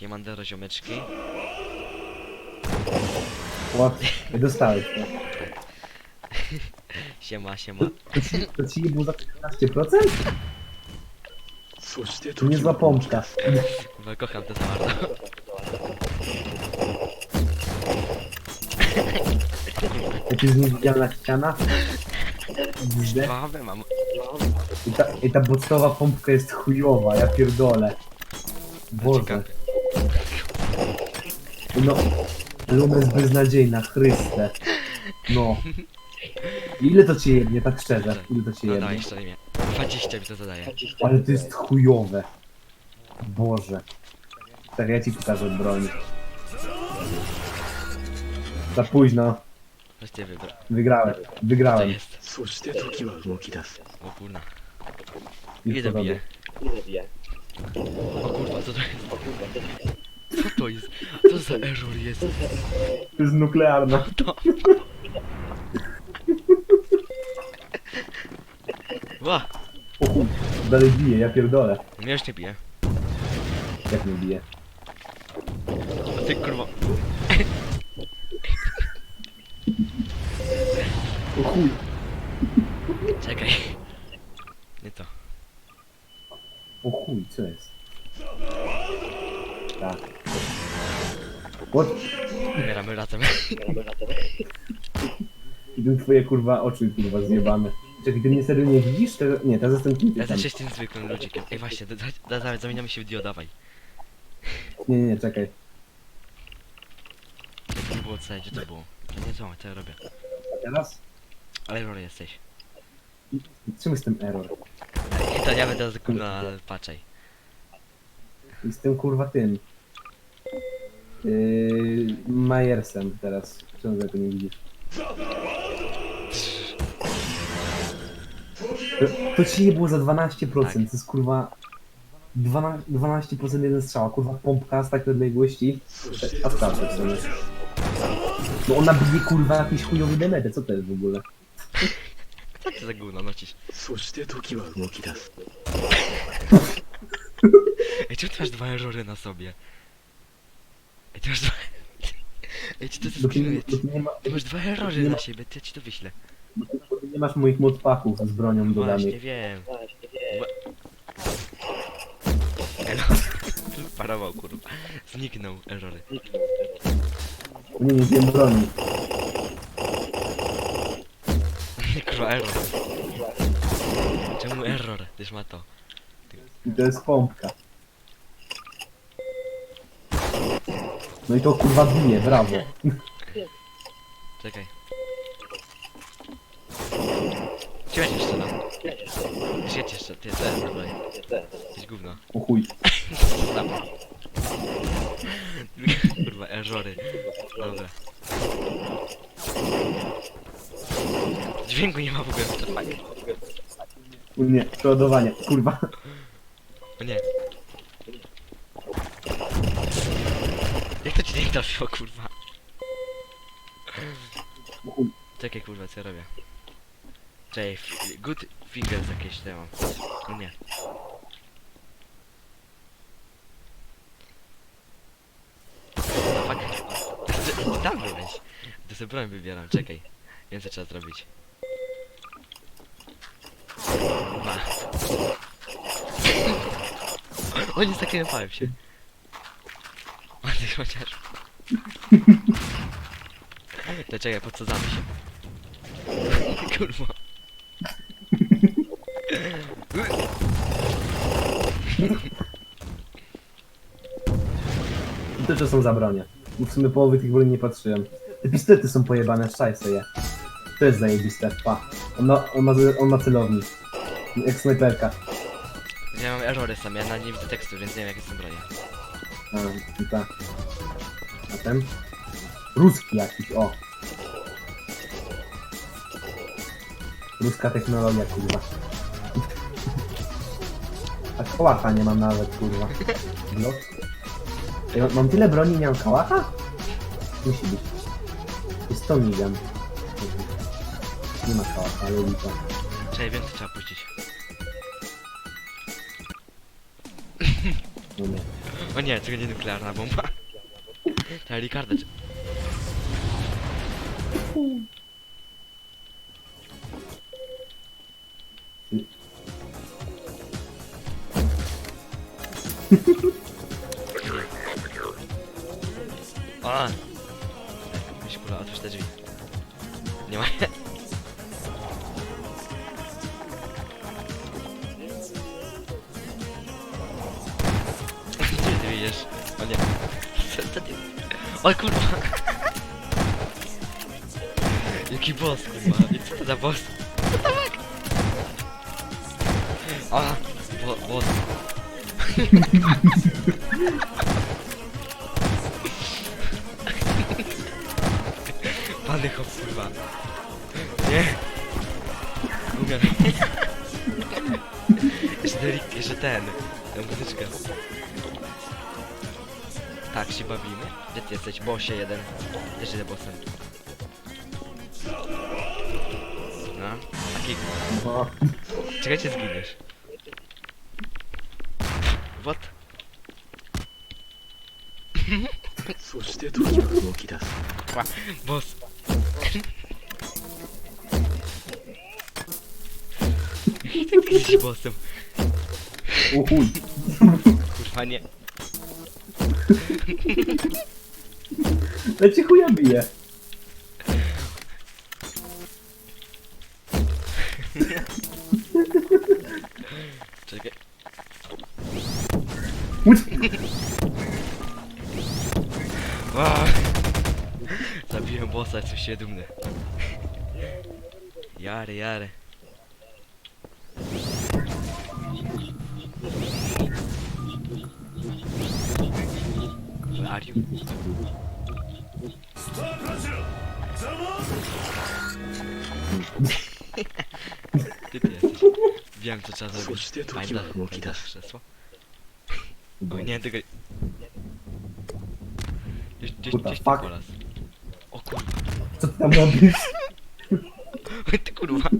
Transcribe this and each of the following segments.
Siemandero ziomeczki. Ła, nie dostałeś. Siema, siema. To ci, nie było za 15%? Słusznie, To tu nie za pączka. Bo kocham to za bardzo. Jakaś niewidzialna ściana. Widzę. Bawę mam. I ta, I ta bocowa pompka jest chujowa, ja pierdolę. Boże. Ciekawe. No, Luna jest beznadziejna, Chryste. No. Ile to ci jednie, tak szczerze? Ile to ci No jednie? daj, jeszcze imię. 20 mi to zadaje. Ale to jest chujowe. Boże. Tak, ja ci pokażę broń. Za późno. Weź ty wybra. Wygrałem. To Wygrałem. jest. そして時は動き出す O kurna. Już Ile to robię. bije? O kurwa, co to jest? Co to jest? Co za error jest? To jest nuklearna. To. Ła! O chuj, dalej bije, ja pierdolę. Mnie już nie bije. Jak mnie bije? A ty kurwa. O chuj. Czekaj. Nie to. O chuj, co jest? Tak. What? Umieramy razem. Idą twoje kurwa oczy kurwa zjebane. Czekaj, ty mnie serio nie widzisz? Te, nie, ta zastępnicy Ja tam. też jestem zwykłym ludzikiem. Ej właśnie, da- da- da- zamieniamy się w dio, dawaj. Nie, nie, nie, czekaj. To nie było co, gdzie to było? To nie to, co ja robię. Teraz? Ale error jesteś. Czym jest ten error? Ej, to ja będę kurwa patrzej. Jestem kurwa tym. Yy, Majersem teraz. Czemu go nie widzisz? To, ci nie było za 12%, to jest kurwa... 12%, jeden strzała, kurwa pompka z takiej odległości. A sprawdzę w sumie. No ona bije kurwa jakiś chujowy demetę, co to jest w ogóle? Co ty za gówno nosisz? Ej, czemu ty masz dwa errory na sobie? Ej, ty masz dwa... Ej, czy to Bo ty, zespinuję? bo ty, nie, ma, Ty masz dwa errory na siebie, to ja ci to wyślę. bo ty, bo ty nie masz moich modpaków z bronią Właśnie dodanych. wiem. Bo- Elo. Parował kurwa. Zniknął errory. Nie, nie wiem broni. Kurwa error. Czemu error? Tyż ma to. I to jest pompka. No i to kurwa bije, brawo. Czekaj. Świeć jeszcze no. Świeć jeszcze, ty, jest dobra. Jakieś gówno. O chuj. Tam. Kurwa, errory. Dobra. Dźwięku nie ma w ogóle w trwaniu. U nie, przeładowanie. Kurwa. O nie. To ci nie trafiło, kurwa? O chuj. Czekaj, kurwa, co ja robię? Czekaj, good fingers jakieś te mam. O nie. Fuck. Ty- ty Tam byłeś. To sobie broń wybieram, czekaj. Wiem co trzeba zrobić. Ma. O nie, się. Chociaż. To czekaj, podsadzamy się. Kurwa. Że są za bronie. W sumie połowy tych broni nie patrzyłem. Te pistolety są pojebane, szczaj sobie. To jest zajebiste, pa. On ma, on ma, on ma celownik. Jak snajperka. Ja mam errory sam, ja na nie widzę tekstu, więc nie wiem jakie są bronie. A, i tak. A ten? Ruski jakiś, o. Ruska technologia, kurwa. A kałacha nie mam nawet, kurwa. Blok. Ej, mam- mam tyle broni nie mam kałacha? Musi być. Jest to migam. Nie ma kałacha, ale lipa. Czekaj, co trzeba puścić. No nie. O nie, tylko nie nuklearna bomba. Ta Ricarda... czy- A! Myśl kula, otwórz te drzwi. Nie ma... Gdzie ty wyjdziesz? O nie. Co, co ty? O kurwa! Jaki boss kurwa? I co to za boss? What the fuck? A! Bo, boss. Pany hop kurwa. Nie! Umiem. Jeszcze, Rick- jeszcze ten. Tę muzyczkę. Tak się bawimy. Gdzie ty jesteś? Bosie jeden. Też idę bossem. No. Taki. O, Czekajcie zginiesz. What? そして時は動き出す Kwa, boss. Ty Jesteś bossem. o chuj. Kurwa nie. Ja ci chuja bije. Czekaj. Zabiłem bossa, jestem się dumny. Jary, jary. Ty jesteś. Wiem co trzeba zrobić. Pamiętasz, pamiętasz krzesło? Oj, nie, tego... Gdzieś, gdzieś, What the gdzieś fuck? po raz. O kurwa, Co ty tam robisz? ty kurwa.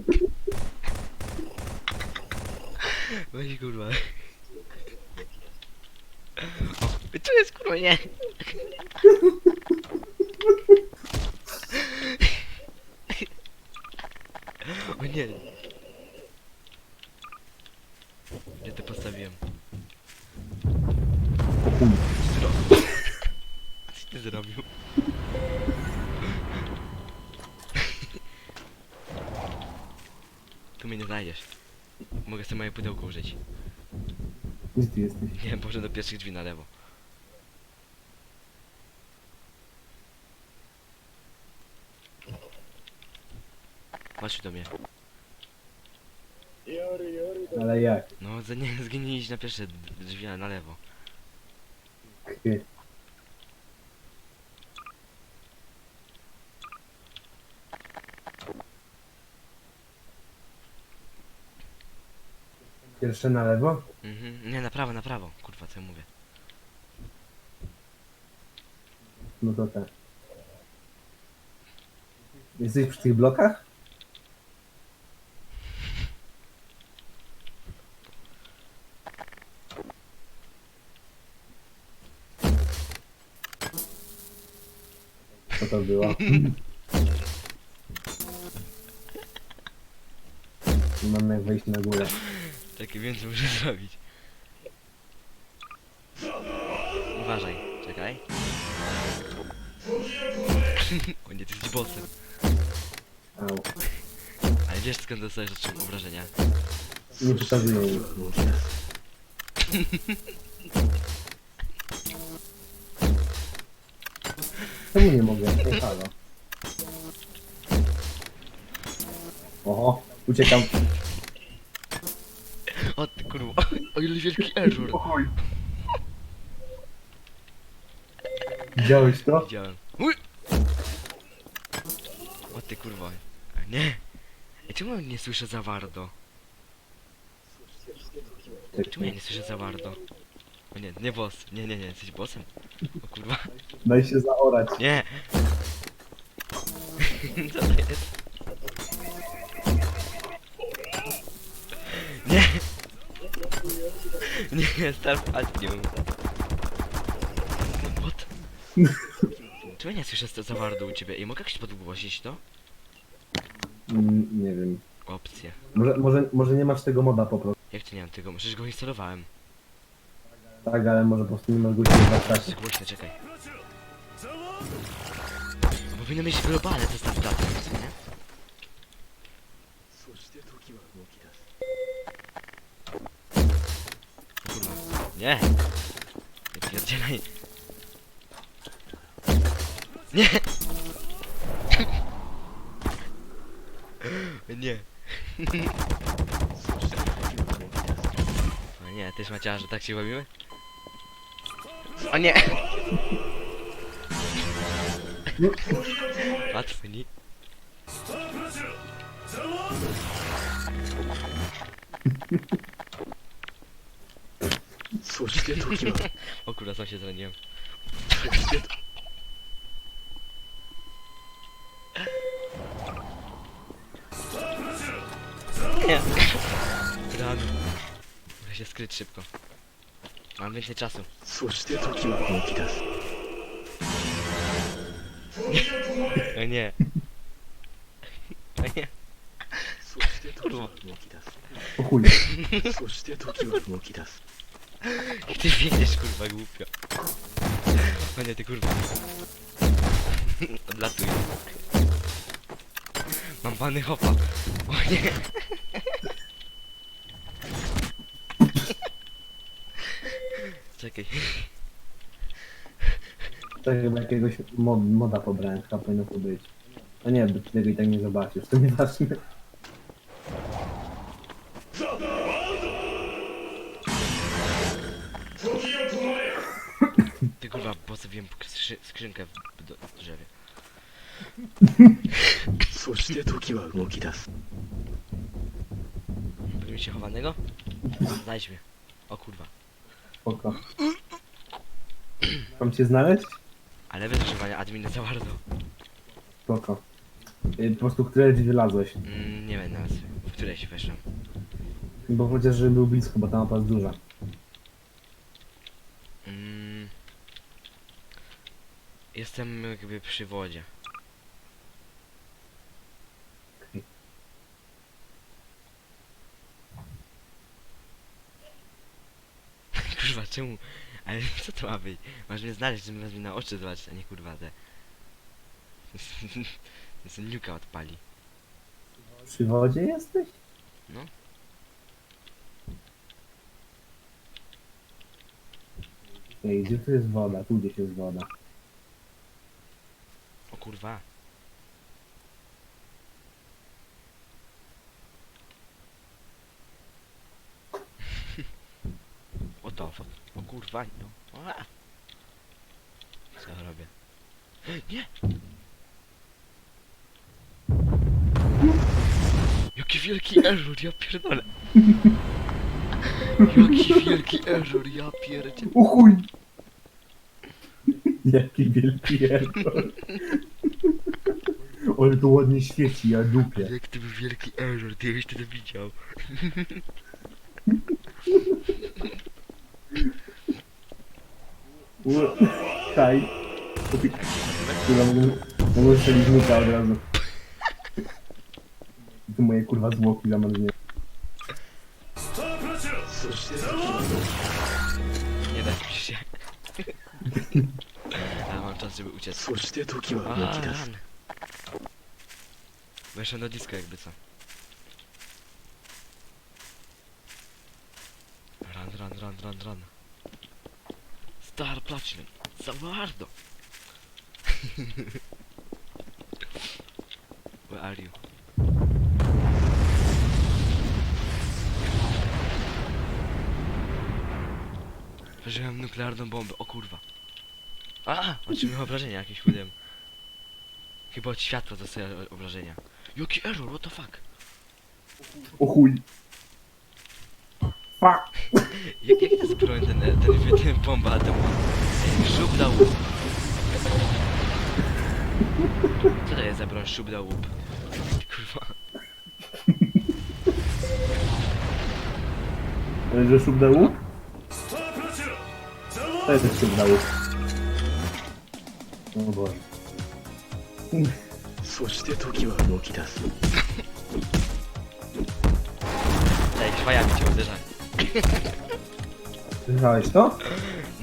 Weź kurwa. O, tu jest kurwa, nie. Pudełko użyć. Gdzie ty jesteś? Nie, może do pierwszych drzwi na lewo. Chodź do mnie. Ale jak? No, za nie na pierwsze drzwi na na lewo. Ty. Pierwsze na lewo? Mhm. Nie, na prawo, na prawo. Kurwa, co ja mówię. No to tak. Jesteś przy tych blokach? Co to było? Mam jak wejść na górę. Jakie więcej muszę zrobić? Uważaj, czekaj. o nie, ty jesteś bossem. Au. Ale wiesz skąd dostajesz od czym obrażenia? Nie przesadnął. Czemu nie nie mogę? To Halo. Oho, uciekam. O ty kurwa, o ile wielki error. Widziałeś to? Widziałem. Uj! O ty kurwa. Nie. Ej, czemu ja nie słyszę za wardo? Czemu ja nie słyszę za wardo? O nie, nie boss. Nie, nie, nie, jesteś bossem. O kurwa. Daj się zaorać. Nie! Co to jest? Nie! Nie, Star Platinum. Czemu ja nie słyszę za bardzo u ciebie? I mogę jakoś podgłosić to? Mm, nie wiem. Opcje. Może, może, może nie masz tego moda po prostu. Jak ty nie mam tego? Przecież go instalowałem. Tak, ale może po prostu nie masz go To jest głośne, czekaj. No, powinno mieć globalne daty, co nie? Nie! Nie pierdzielaj! Nie! Nie! O nie, ty Maciała, że tak się bawimy? O nie! Łatwo, nie? Słusznie długi mam. O kurwa, sam się zraniłem. Słusznie długi. Nie. Bran. Muszę się skryć szybko. Mam więcej czasu. Słusznie długi mam teraz. O nie. O no no nie. Słusznie długi mam teraz. O chuj. Słusznie długi mam teraz. Ty wiesz kurwa głupio. O nie, ty kurwa. Odlatuj. Mam bany hopa. O nie. Czekaj. To chyba jakiegoś mod, moda pobrałem, chyba powinno tu być. No nie, tego i tak nie zobaczysz, to nie ważne. skrzynkę w do drzewie. そして時は動き出す Powinien się chowanego? Znajdź mnie. O kurwa. Spoko. Mam cię znaleźć? Ale bez używania admina za bardzo. Spoko. Y, Po prostu które drzwi wylazłeś? Mm, nie wiem nawet, w której się weszłem. Bo chociaż żeby był blisko, bo ta mapa jest duża. Jestem jakby przy wodzie. Kurwa, czemu? Ale co to ma być? Masz mnie znaleźć, żebym mi na oczy zobaczyć, a nie kurwa te. Jestem niuka odpali. Przy wodzie jesteś? No. Ej, gdzie tu jest woda? Tu gdzieś jest woda. O kurwa. O to, o kurwa, no. A. Co robię? Nie! Jaki wielki error, ja pierdolę. Jaki wielki error, ja pierdzie. O chuj! Jaki wielki error. Ale to ładnie świeci, ja dupię. Jak to był wielki error, ty jakbyś to widział. U- Haj. To ty... Kurwa, mogę, mogę strzelić nuka od razu. I tu moje kurwa zwłoki zamarznie. そして時は動き Nie da mi się. A mam czas, żeby uciec. そして時は A, 動き出す run. Weszłem do disco jakby co. Run, run, run, run, run. Star Platinum. Za bardzo. Where are you? Przeżyłem nuklearną bombę, o kurwa. A, otrzymałem obrażenia jakieś chudem. Chyba od światła dostaję obrażenia. Jaki error, what the fuck? O chuj. Fuck. Jak, jak to jest broń ten, ten, ten, bomba atomowa? Szub da łup. Co to jest za broń szub da łup? Kurwa. Że szub dał łuk? To jest szub dał łuk. O Boże. そして時は動き出す Ej, chwajami cię uderzaj. Słyszałeś to?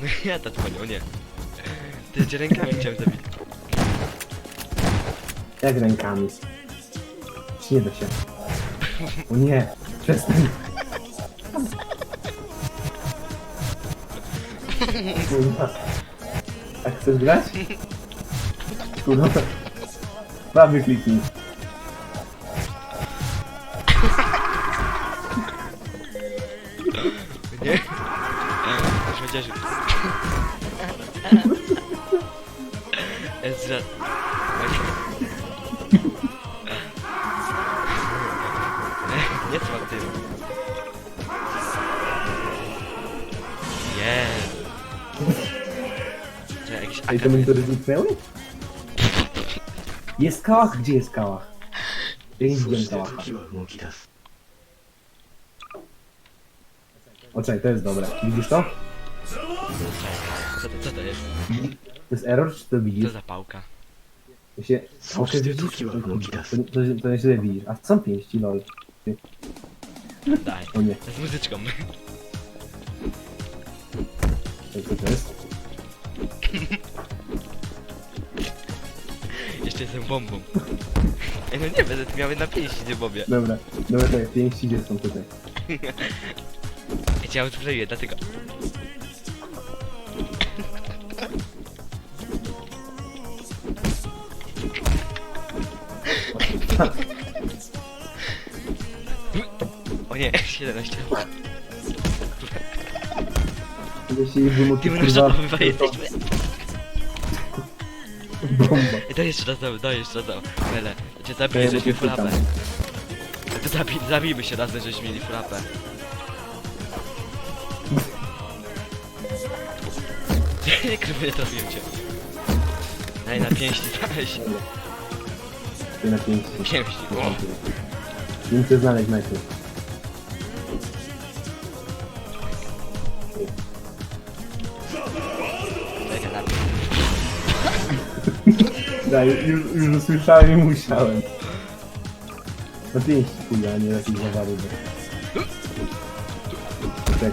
No ja to dzwonię, o nie. Ty cię rękami chciałem zabić. Jak rękami. Czy nie da się? O nie, przestań. Kurwa. A chcesz grać? Kurwa. Prawy kliknij. Nie? Już mnie cieszy. Ezra... Nie trzeba tym. Jest. Czekaj, jakiś Ej, akad monitory zniknęły? Jest kałach? Gdzie jest kałach? Ja nie そ widziałem して kałacha. 時は動き出す O, czekaj, to jest dobre. Widzisz to? Co to, co to jest? To jest error, czy to Co widzisz? za pałka? To się... Co się widzisz? tukiła To, nogi das? to, to, to źle widzisz. A są pięści, lol. Daj. O nie, Z muzyczką. co to jest? Jeszcze jestem bombą. Ej, no nie, będę tu miały na pięści, nie bobie. Dobra, dobra, tak, pięści gdzie są tutaj. Ja cię odkleję, dlatego. O nie, 17. Jeśli wymoki Ty mnie kurwa... zabawy jesteśmy. Bomba. Daj jeszcze raz, daj, daj jeszcze raz, daj. Mele, cię zabiję, AP. pytam. To zabij, zabijmy się razem, żeśmy mieli AP. Nie, kurwa, nie trafiłem cię. Daj na pięści, daj. Ty na pięści. Pięści, o. Chcę znaleźć najpierw. Daj, już, już usłyszałem i musiałem. Na pięści chuja, a nie jakieś zawary. Bo... Tak,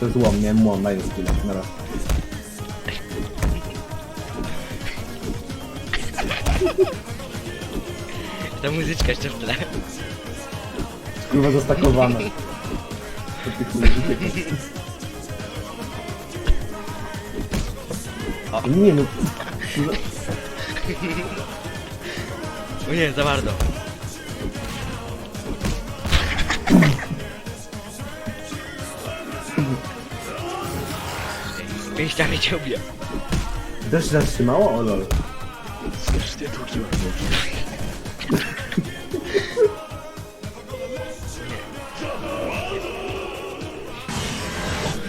to jest, łom, miałem łom, daj chwilę, na raz. Ta muzyczka jeszcze w tle. Kurwa zastakowana. To ty chuj, uciekaj. O. Nie no, kurwa, o nie, za bardzo. Pięściami cię ubiję. Też zatrzymało, o lol. Strasznie długi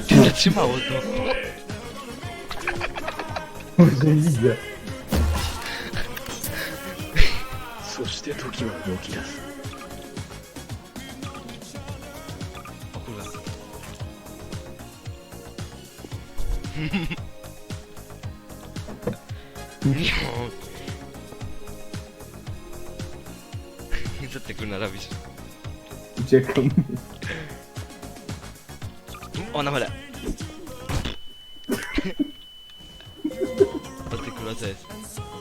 Cię zatrzymało to. Kurde, widzę. して時は動き出す O kurwa. Nie. Co ty kurna robisz? Uciekam. O, na mele. O ty kurwa, co jest?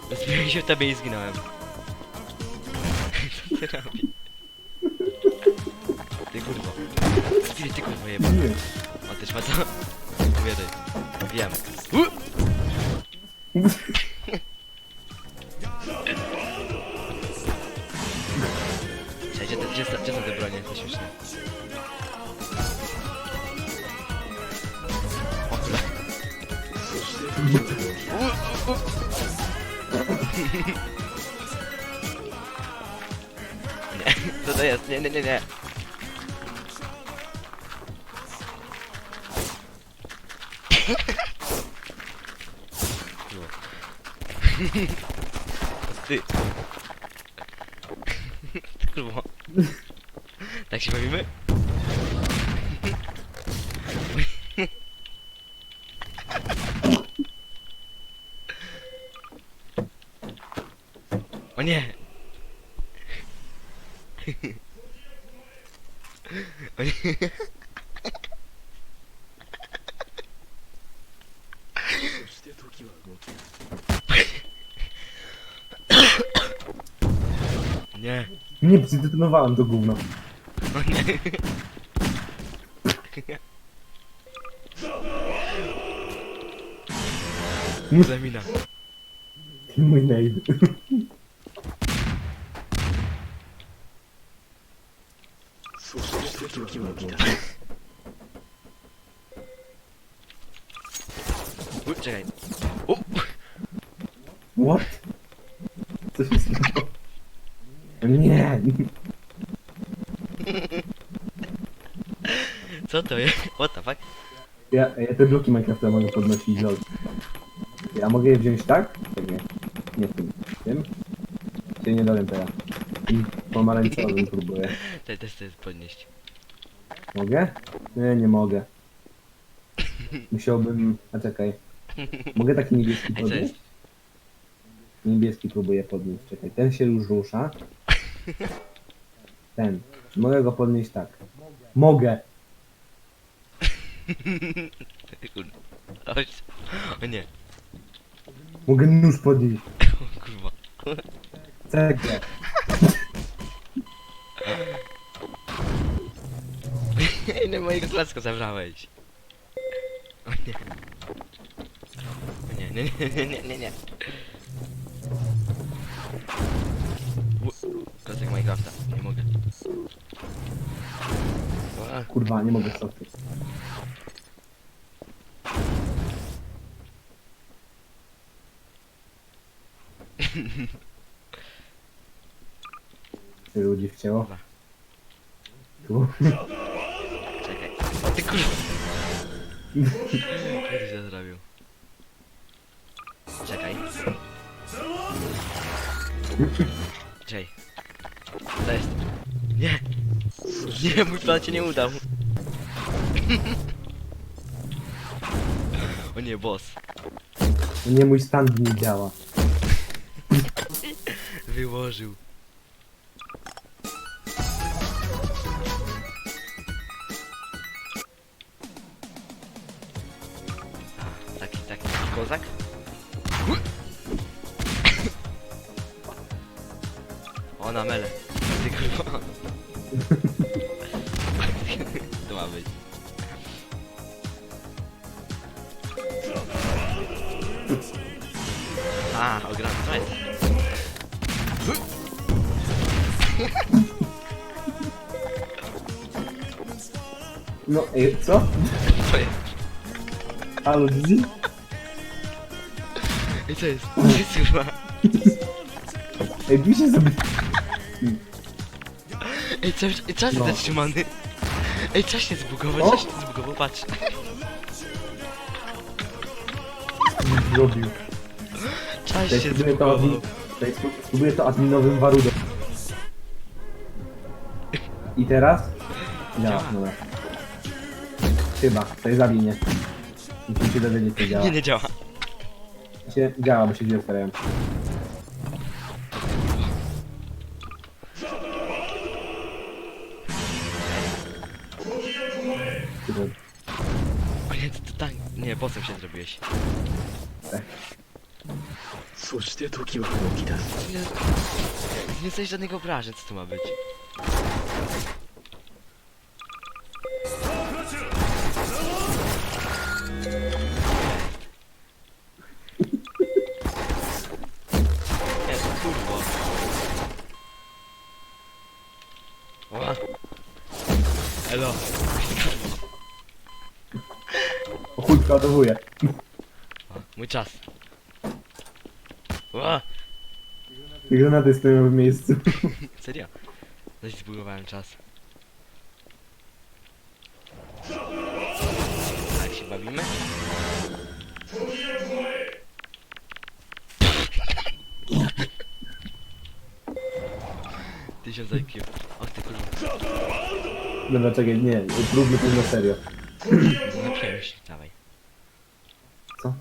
Rozbiłem się w tobie i zginąłem. Ty robisz? Ty kurwa. Ty, ty kurwa jeba. O, ty szmato. Powiadaj. Wiem. Cześć, nie! O nie! Nie, Nie, bo do gówna. o nie! Zamina. Mój. U, czekaj. U! What? Co się stało? Nie! Co to jest? What the fuck? Ja, ja te bloki Minecrafta mogę podnosić, lol. Ja mogę je wziąć tak? Tak nie. Nie tym. Tym? Się nie dowiem teraz. I pomarańczowym próbuję. Czekaj, też chcę podnieść. Mogę? Nie, nie mogę. Musiałbym... A czekaj. Mogę taki niebieski Ej, podnieść? jest? Niebieski próbuję podnieść. Czekaj, ten się już rusza. Ten. Mogę go podnieść tak? Mogę! O nie. Mogę nóż podnieść. O kurwa. Cegle. Ile mojego klocka zabrałeś? O nie. O nie, nie, nie, nie, nie, nie. U- Klocek Minecrafta. Nie mogę. Ła. Kurwa, nie mogę. Ty ludzi wcięło? Tu. Ty kurwa. Co ty się zrobił? Czekaj. Czekaj. To jest. Nie! Nie, mój plan się nie udał. O nie, boss. Nie, mój stand nie działa. Wyłożył. Halo, Dizzy? I co jest? Co jest kurwa? Ej, pisze sobie. Ej, co, ej, czas No. jest zatrzymany. Ej, czas się zbugował, O! czas się zbugował, patrz. Zrobił. Czas Ej, się spróbuję to, admin... zbugował. Ej, spró- spróbuję to adminowym warudem. I teraz? Działa, Działa. dobra. Chyba, to jest zabij mnie. Musimy się dowiedzieć, co działa. Nie, nie działa. Się, działa, bo się drzwi otwierają. Chyba, O nie, to, to tak. Nie, bossem się zrobiłeś. そして時は動き出す Nie, nie jesteś żadnego obrażeń, co to ma być? Chuj, przeładowuję. O, mój czas. O, Granaty stoją w miejscu. serio? Zaś zbudowałem czas. Tak się bawimy? Tysiąc IQ. Och ty kurwa. Dobra, czekaj, nie, próbmy to na serio. Napiłem się, dawaj Co?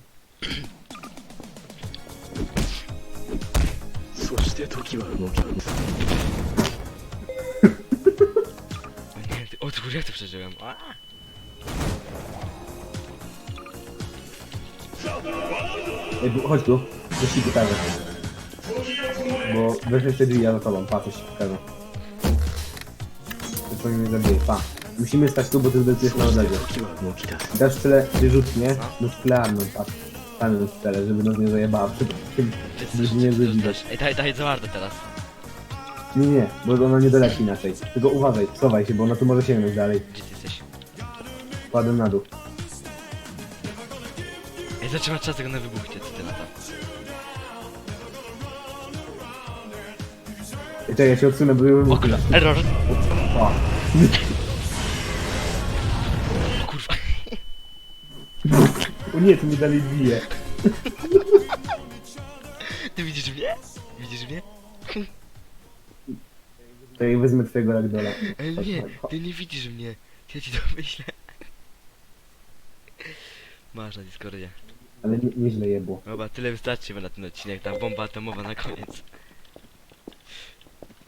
そして して時は動き出す O nie, ty, o ty kurde, jak to przeżyłem? A! Ej, bu- chodź tu, coś ci pokażę. Bo weszłeś te drzwi, ja za tobą, pa, coś ci pokażę. To mnie zabije, pa. Musimy stać tu, bo ty zdecydujesz na odległość. Dasz tyle wyrzutnie do sklearną, patrz. Tam do cele, żeby nas nie zajebała przy tym. Żeby nie wybiwać. Ej, daj, daj za bardzo teraz. Nie, nie, bo ona nie doleci inaczej. Tylko uważaj, schowaj się, bo ona tu może sięgnąć dalej. Gdzie ty jesteś? Kładę na dół. Ej, zaczęła czas, jak ona wybuchnie, co ty lata. I czekaj, ja się odsunę, bo ją Okno, error. O. o nie, tu mnie dalej bije. Ty widzisz mnie? Widzisz mnie? To ja wezmę twojego ragdola. Ej, Chodź, nie, chodź, chodź. ty nie widzisz mnie. Ja ci to myślę. Masz na Discordzie. Ale nie, nieźle jebło. Dobra, tyle wystarczy na ten odcinek, ta bomba atomowa na koniec.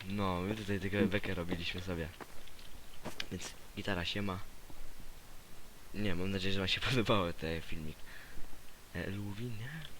No, my tutaj tylko bekę robiliśmy sobie. Więc gitara się ma. Nie, mam nadzieję, że wam się podobało ten filmik. E, Luwin, nie?